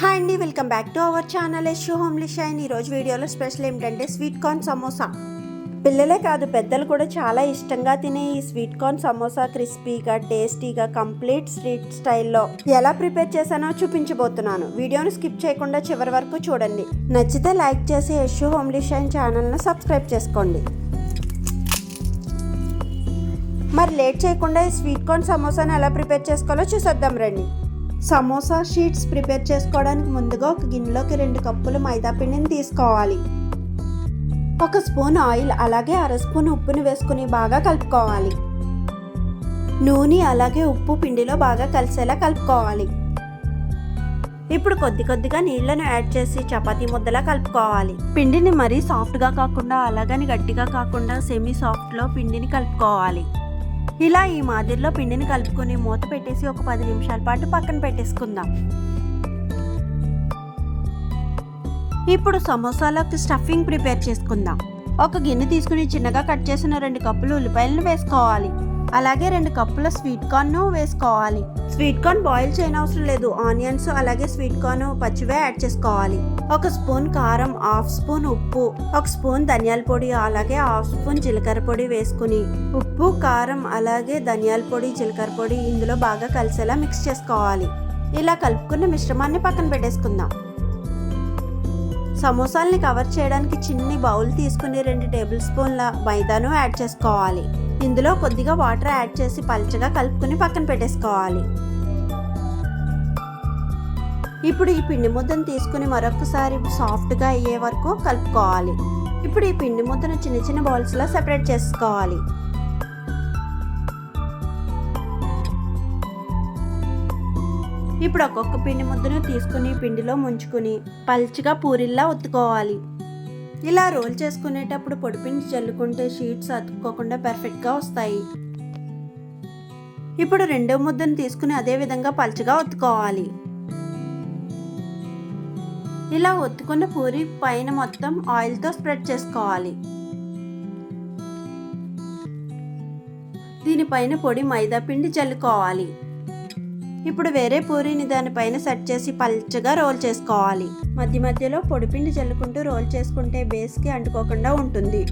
Hi అండి welcome back to our channel. Yash homely shine. ఈరోజు వీడియోలో స్పెషల్ ఏమిటంటే స్వీట్ కార్న్ సమోసా. పిల్లలే కాదు పెద్దలు కూడా చాలా ఇష్టంగా తినే ఈ స్వీట్ కార్న్ సమోసా క్రిస్పీగా టేస్టీగా కంప్లీట్ స్ట్రీట్ స్టైల్లో. ఎలా ప్రిపేర్ చేశానో చూపించబోతున్నాను. వీడియోను స్కిప్ చేయకుండా చివరి వరకు చూడండి. నచ్చితే లైక్ చేసి యశ్ హోమ్లీ షైన్ ఛానల్ను సబ్స్క్రైబ్ చేసుకోండి. మరి లేట్ చేయకుండా ఈ స్వీట్ కార్న్ సమోసాను ఎలా ప్రిపేర్ చేసుకోవాలో చూసేద్దాం రండి. సమోసా షీట్స్ ప్రిపేర్ చేసుకోవడానికి ముందుగా ఒక గిన్నెలోకి రెండు కప్పులు మైదా పిండిని తీసుకోవాలి. ఒక స్పూన్ ఆయిల్ అలాగే అర స్పూన్ ఉప్పుని వేసుకుని బాగా కలుపుకోవాలి. నూనె అలాగే ఉప్పు పిండిలో బాగా కలిసేలా కలుపుకోవాలి. ఇప్పుడు కొద్ది కొద్దిగా నీళ్ళను యాడ్ చేసి చపాతీ ముద్దలా కలుపుకోవాలి. పిండిని మరీ సాఫ్ట్గా కాకుండా అలాగని గట్టిగా కాకుండా సెమీ సాఫ్ట్లో పిండిని కలుపుకోవాలి. ఇలా ఈ మాదిరిలో పిండిని కలుపుకొని మూత పెట్టేసి ఒక పది నిమిషాల పాటు పక్కన పెట్టేసుకుందాం. ఇప్పుడు సమోసాలోకి స్టఫింగ్ ప్రిపేర్ చేసుకుందాం. ఒక గిన్నె తీసుకుని చిన్నగా కట్ చేసిన రెండు కప్పులు ఉల్లిపాయలను వేసుకోవాలి. అలాగే రెండు కప్పుల స్వీట్ కార్న్ను వేసుకోవాలి. స్వీట్ కార్న్ బాయిల్ చేయనవసరం లేదు. ఆనియన్స్ అలాగే స్వీట్ కార్న్ పచ్చివే యాడ్ చేసుకోవాలి. ఒక స్పూన్ కారం హాఫ్ స్పూన్ ఉప్పు ఒక స్పూన్ ధనియాల పొడి అలాగే హాఫ్ స్పూన్ జీలకర్ర పొడి వేసుకుని ఉప్పు కారం అలాగే ధనియాల పొడి జీలకర్ర పొడి ఇందులో బాగా కలిసేలా మిక్స్ చేసుకోవాలి. ఇలా కలుపుకున్న మిశ్రమాన్ని పక్కన పెట్టేసుకుందాం. సమోసాల్ని కవర్ చేయడానికి చిన్ని బౌల్ తీసుకుని రెండు టేబుల్ స్పూన్ల మైదాను యాడ్ చేసుకోవాలి. ఇందులో కొద్దిగా వాటర్ యాడ్ చేసి పల్చగా కలుపుకుని పక్కన పెట్టేసుకోవాలి. ఇప్పుడు ఈ పిండి ముద్దను తీసుకుని మరొకసారి సాఫ్ట్గా అయ్యే వరకు కలుపుకోవాలి. ఇప్పుడు ఈ పిండి ముద్దను చిన్న చిన్న బౌల్స్లో సెపరేట్ చేసుకోవాలి. ఇప్పుడు ఒక్కొక్క పిండి ముద్దను తీసుకుని పిండిలో ముంచుకుని పల్చగా పూరిల్లా ఒత్తుకోవాలి. ఇలా రోల్ చేసుకునేటప్పుడు పొడిపిండి చల్లుకుంటే షీట్స్ అతుక్కోకుండా పర్ఫెక్ట్గా వస్తాయి. ఇప్పుడు రెండో ముద్దను తీసుకుని అదే విధంగా పల్చగా ఒత్తుకోవాలి. ఇలా ఒత్తుకున్న పూరి పైన మొత్తం ఆయిల్తో స్ప్రెడ్ చేసుకోవాలి. దీనిపైన పొడి మైదా పిండి చల్లుకోవాలి. ఇప్పుడు వేరే పూరిని దానిపైన సెట్ చేసి పల్చగా రోల్ చేసుకోవాలి. మధ్య మధ్యలో పొడిపిండి చల్లుకుంటూ రోల్ చేసుకుంటే బేస్కి అంటుకోకుండా ఉంటుంది.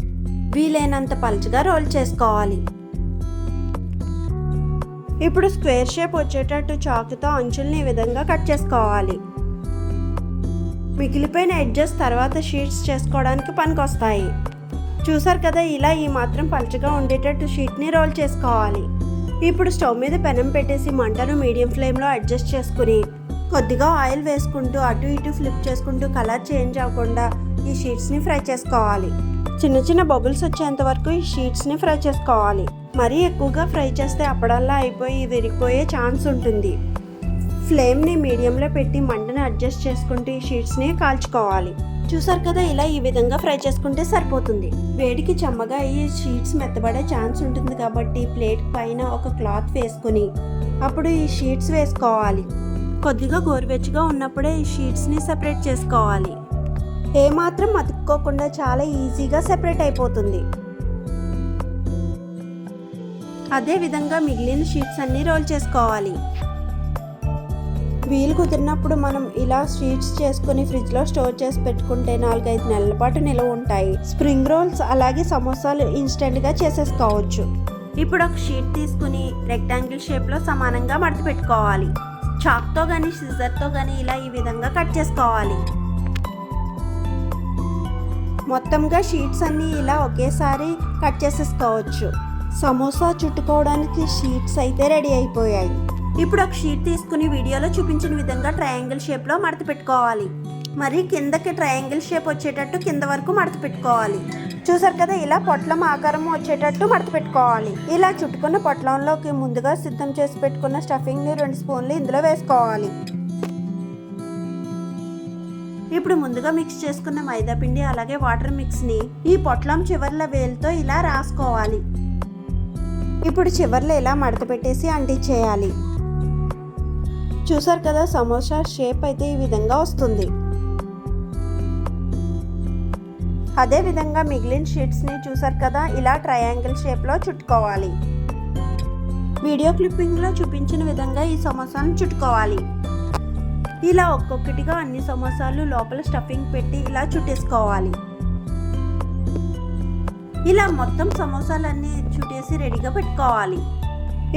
వీలైనంత పల్చగా రోల్ చేసుకోవాలి. ఇప్పుడు స్క్వేర్ షేప్ వచ్చేటట్టు చాకుతో అంచుల్ని ఈ విధంగా కట్ చేసుకోవాలి. మిగిలిపోయిన ఎడ్జెస్ తర్వాత షీట్స్ చేసుకోవడానికి పనికొస్తాయి. చూసారు కదా ఇలా ఈ మాత్రం పల్చగా ఉండేటట్టు షీట్ని రోల్ చేసుకోవాలి. ఇప్పుడు స్టవ్ మీద పెనం పెట్టేసి మంటను మీడియం ఫ్లేమ్లో అడ్జస్ట్ చేసుకుని కొద్దిగా ఆయిల్ వేసుకుంటూ అటు ఇటు ఫ్లిప్ చేసుకుంటూ కలర్ చేంజ్ అవ్వకుండా ఈ షీట్స్ని ఫ్రై చేసుకోవాలి. చిన్న చిన్న బబుల్స్ వచ్చేంత వరకు ఈ షీట్స్ని ఫ్రై చేసుకోవాలి. మరీ ఎక్కువగా ఫ్రై చేస్తే అప్పడల్లా అయిపోయి విరిగిపోయే ఛాన్స్ ఉంటుంది. ఫ్లేమ్ని మీడియంలో పెట్టి మంటను అడ్జస్ట్ చేసుకుంటూ ఈ షీట్స్ని కాల్చుకోవాలి. చూసారు కదా ఇలా ఈ విధంగా ఫ్రై చేసుకుంటే సరిపోతుంది. వేడికి చెమ్మగా ఈ షీట్స్ మెత్తబడే ఛాన్స్ ఉంటుంది కాబట్టి ప్లేట్ పైన ఒక క్లాత్ వేసుకుని అప్పుడు ఈ షీట్స్ వేసుకోవాలి. కొద్దిగా గోరువెచ్చగా ఉన్నప్పుడే ఈ షీట్స్ని సెపరేట్ చేసుకోవాలి. ఏమాత్రం అతుక్కోకుండా చాలా ఈజీగా సెపరేట్ అయిపోతుంది. అదే విధంగా మిగిలిన షీట్స్ అన్నీ రోల్ చేసుకోవాలి. వీలు కుదిరినప్పుడు మనం ఇలా స్వీట్స్ చేసుకుని ఫ్రిడ్జ్లో స్టోర్ చేసి పెట్టుకుంటే నాలుగైదు నెలల పాటు నిల్వ ఉంటాయి. స్ప్రింగ్ రోల్స్ అలాగే సమోసాలు ఇన్స్టెంట్గా చేసేసుకోవచ్చు. ఇప్పుడు ఒక షీట్ తీసుకుని రెక్టాంగిల్ షేప్లో సమానంగా మడత పెట్టుకోవాలి. చాక్తో కానీ సిజర్తో కానీ ఇలా ఈ విధంగా కట్ చేసుకోవాలి. మొత్తంగా షీట్స్ అన్నీ ఇలా ఒకేసారి కట్ చేసేసుకోవచ్చు. సమోసా చుట్టుకోవడానికి షీట్స్ అయితే రెడీ అయిపోయాయి. ఇప్పుడు ఒక షీట్ తీసుకుని వీడియోలో చూపించిన విధంగా ట్రయాంగిల్ షేప్లో మడత పెట్టుకోవాలి. మరి కిందకి ట్రయాంగిల్ షేప్ వచ్చేటట్టు కింద వరకు మడత పెట్టుకోవాలి. చూసారు కదా ఇలా పొట్లం ఆకారం వచ్చేటట్టు మడత పెట్టుకోవాలి. ఇలా చుట్టుకున్న పొట్లంలోకి ముందుగా సిద్ధం చేసి పెట్టుకున్న స్టఫింగ్ని రెండు స్పూన్లు ఇందులో వేసుకోవాలి. ఇప్పుడు ముందుగా మిక్స్ చేసుకున్న మైదా పిండి అలాగే వాటర్ మిక్స్ని ఈ పొట్లం చివర్ల వేలుతో ఇలా రాసుకోవాలి. ఇప్పుడు చివర్లో ఇలా మడత పెట్టేసి అంటించేయాలి. చూసారు కదా సమోసా షేప్ అయితే ఈ విధంగా వస్తుంది. అదే విధంగా మిగిలిన షీట్స్ని చూసారు కదా ఇలా ట్రయాంగిల్ షేప్లో చుట్టుకోవాలి. వీడియో క్లిప్పింగ్లో చూపించిన విధంగా ఈ సమోసాను చుట్టుకోవాలి. ఇలా ఒక్కొక్కటిగా అన్ని సమోసాలు లోపల స్టఫింగ్ పెట్టి ఇలా చుట్టేసుకోవాలి. ఇలా మొత్తం సమోసాలన్నీ చుట్టేసి రెడీగా పెట్టుకోవాలి.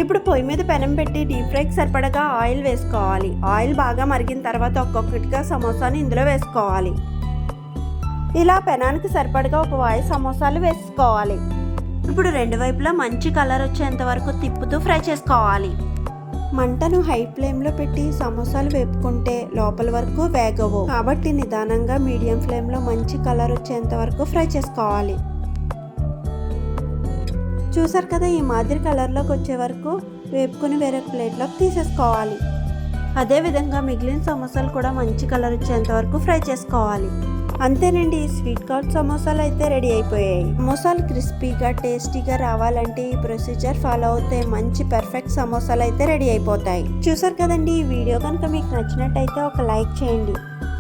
ఇప్పుడు పొయ్యి మీద పెనం పెట్టి డీప్ ఫ్రైకి సరిపడగా ఆయిల్ వేసుకోవాలి. ఆయిల్ బాగా మరిగిన తర్వాత ఒక్కొక్కటిగా సమోసాని ఇందులో వేసుకోవాలి. ఇలా పెనానికి సరిపడగా ఒక వాయి సమోసాలు వేసుకోవాలి. ఇప్పుడు రెండు వైపులా మంచి కలర్ వచ్చేంత వరకు తిప్పుతూ ఫ్రై చేసుకోవాలి. మంటను హై ఫ్లేమ్లో పెట్టి సమోసాలు వేపుకుంటే లోపల వరకు వేగవు. కాబట్టి నిదానంగా మీడియం ఫ్లేమ్లో మంచి కలర్ వచ్చేంత వరకు ఫ్రై చేసుకోవాలి. చూసారు కదా ఈ మాదిరి కలర్లోకి వచ్చే వరకు వేపుకొని వేరే ప్లేట్లోకి తీసేసుకోవాలి. అదేవిధంగా మిగిలిన సమోసాలు కూడా మంచి కలర్ వచ్చేంత వరకు ఫ్రై చేసుకోవాలి. అంతేనండి స్వీట్ కార్న్ సమోసాలు అయితే రెడీ అయిపోయాయి. సమోసాలు క్రిస్పీగా టేస్టీగా రావాలంటే ఈ ప్రొసీజర్ ఫాలో అవుతే మంచి పర్ఫెక్ట్ సమోసాలు అయితే రెడీ అయిపోతాయి. చూసారు కదండి ఈ వీడియో కనుక మీకు నచ్చినట్టయితే ఒక లైక్ చేయండి.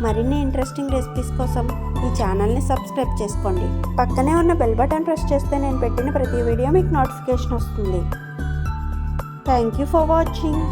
మరిన్ని ఇంట్రెస్టింగ్ రెసిపీస్ కోసం ఈ ఛానల్ని సబ్స్క్రైబ్ చేసుకోండి. పక్కనే ఉన్న బెల్ బటన్ ప్రెస్ చేస్తే నేను పెట్టిన ప్రతి వీడియో మీకు నోటిఫికేషన్ వస్తుంది. Thank you for watching